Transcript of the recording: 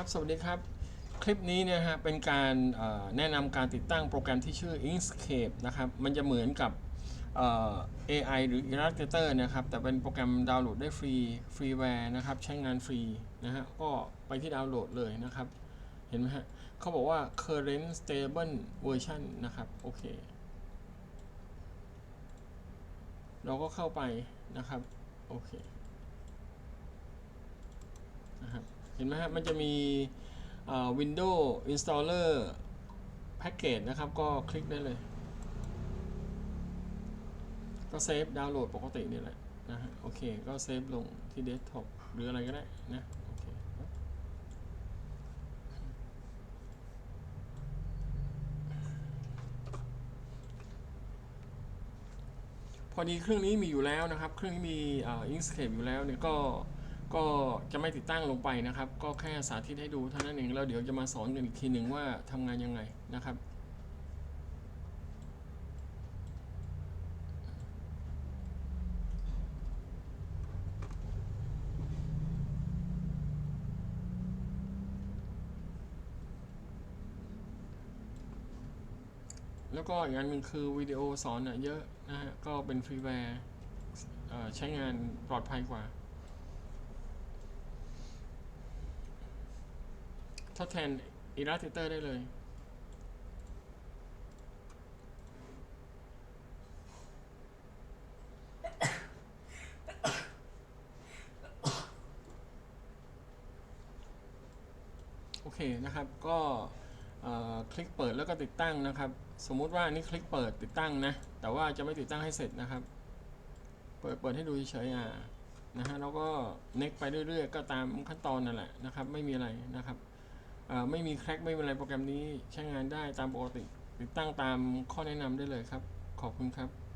ครับ สวัสดีครับ คลิปนี้เนี่ยฮะเป็นการแนะนำการติดตั้งโปรแกรมที่ชื่อ Inkscape นะครับ มันจะเหมือนกับ AI หรือ Illustrator นะครับ แต่เป็นโปรแกรมดาวน์โหลดได้ฟรี ฟรีแวร์นะครับ ใช้งานฟรีนะฮะ ก็ไปที่ดาวน์โหลดเลยนะครับ เห็นไหมฮะเขาบอกว่า current stable version นะครับ โอเค เราก็เข้าไปนะครับ โอเค นะครับ เห็นไหมฮะมันจะมี Windows Installer Package นะครับ ก็คลิกได้เลย ก็เซฟดาวน์โหลดปกตินี่แหละนะฮะโอเค ก็เซฟลงที่เดสก์ท็อปหรืออะไรก็ได้นะโอเคพอดีเครื่องนี้มีอยู่แล้วนะครับ เครื่องนี้มีอ่อ Inkscape อยู่แล้วเนี่ยก็ ก็จะไม่ติดตั้งลงไปนะครับ ก็แค่สาธิตให้ดูเท่านั้นเองแล้วเดี๋ยวจะมาสอนกันอีกทีหนึ่งว่าทำงานยังไงนะครับแล้วก็อีกอันหนึ่งคือวิดีโอสอนเยอะนะฮะก็เป็นฟรีแวร์ใช้งานปลอดภัยกว่า ทดแทน Illustrator ได้เลย โอเคนะครับ ก็คลิกเปิดแล้วก็ติดตั้งนะครับ สมมุติว่านนี้คลิกเปิดติดตั้งนะ แต่ว่าจะไม่ติดตั้งให้เสร็จนะครับ เปิดเปิดให้ดูเฉยๆอะนะฮะแล้วก็ next ไปเรื่อยๆ ก็ตามขั้นตอนนั่นแหละนะครับ ไม่มีอะไรนะครับ ไม่มีแคร็กไม่มีอะไรโปรแกรมนี้ใช้งานได้ตามปกติ ติดตั้งตามข้อแนะนำได้เลยครับ ขอบคุณครับ